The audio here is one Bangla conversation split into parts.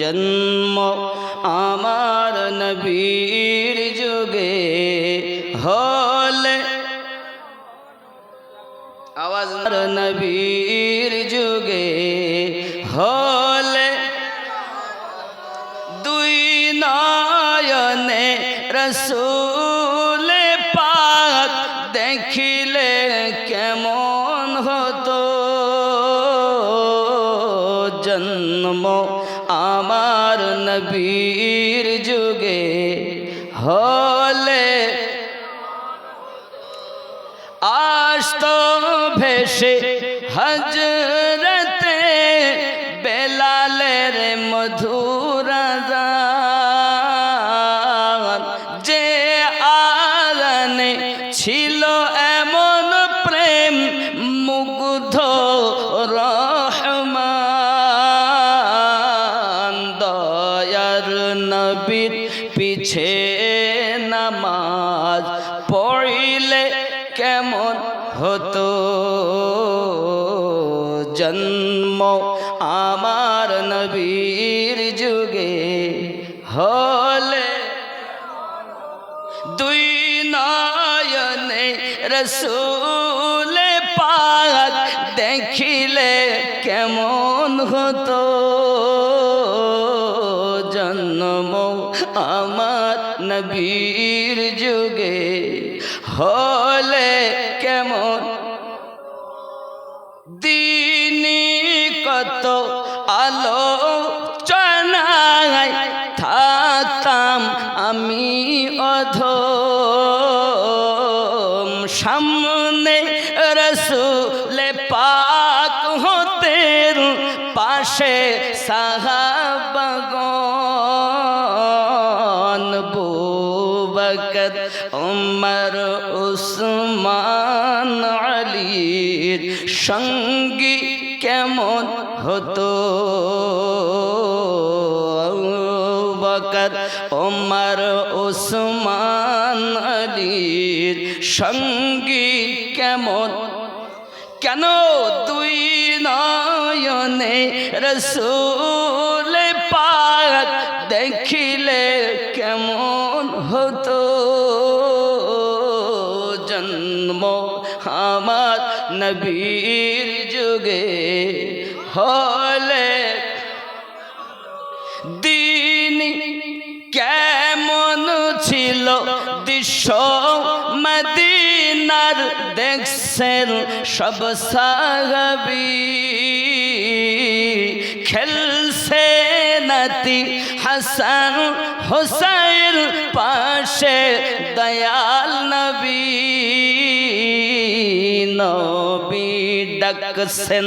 জন্ম আমার নবীর যুগে হলে। আওয়াজ নবীর যুগে হলে। দুই নয়নে রসুল জন্ম আমার নবীর যুগে হলে। আস্ত ভেসে হজরতে বেলালের মধুরাজান পিছে নামাজ পড়িলে কেমন হতো? জন্ম আমার নবীর যুগে হলে দুই নয়নে রসুল পাক দেখিলে কেমন হতো? জন্ম আমার নবীর যুগে হলে কেমন? দিনী কত আলো চনায় থাকতাম আমি অধ সামনে রসুলে পাক হতে পাশে সাহাবগন বুবকর উমর উসমান আলীর সঙ্গী কেমন হতো? বকর উমর উসমান আলীর সঙ্গী কেমন? কেন তুই নয়নে রসুল পাক দেখিলে কেমন হতো জন্ম আমার নবীর যুগে হলে দিন কেমন ছিল দৃশ্য মদিনার দেখছেন সব সাহাবি। খেলছে নাতি হাসান হোসাইন পাশে দয়াল নবী। নবী ডাকছেন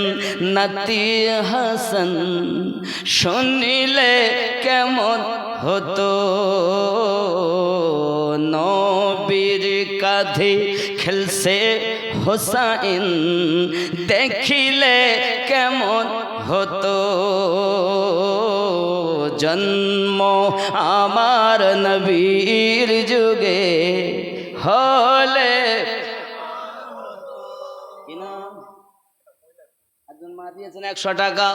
নাতি হাসান। শুনিলে কেমন হতো? নবীর কাঁধে খেলছে হোসাইন। দেখিলে কেমন হতো? জন্ম আমার নবীর যুগে হলে। একশো টাকা।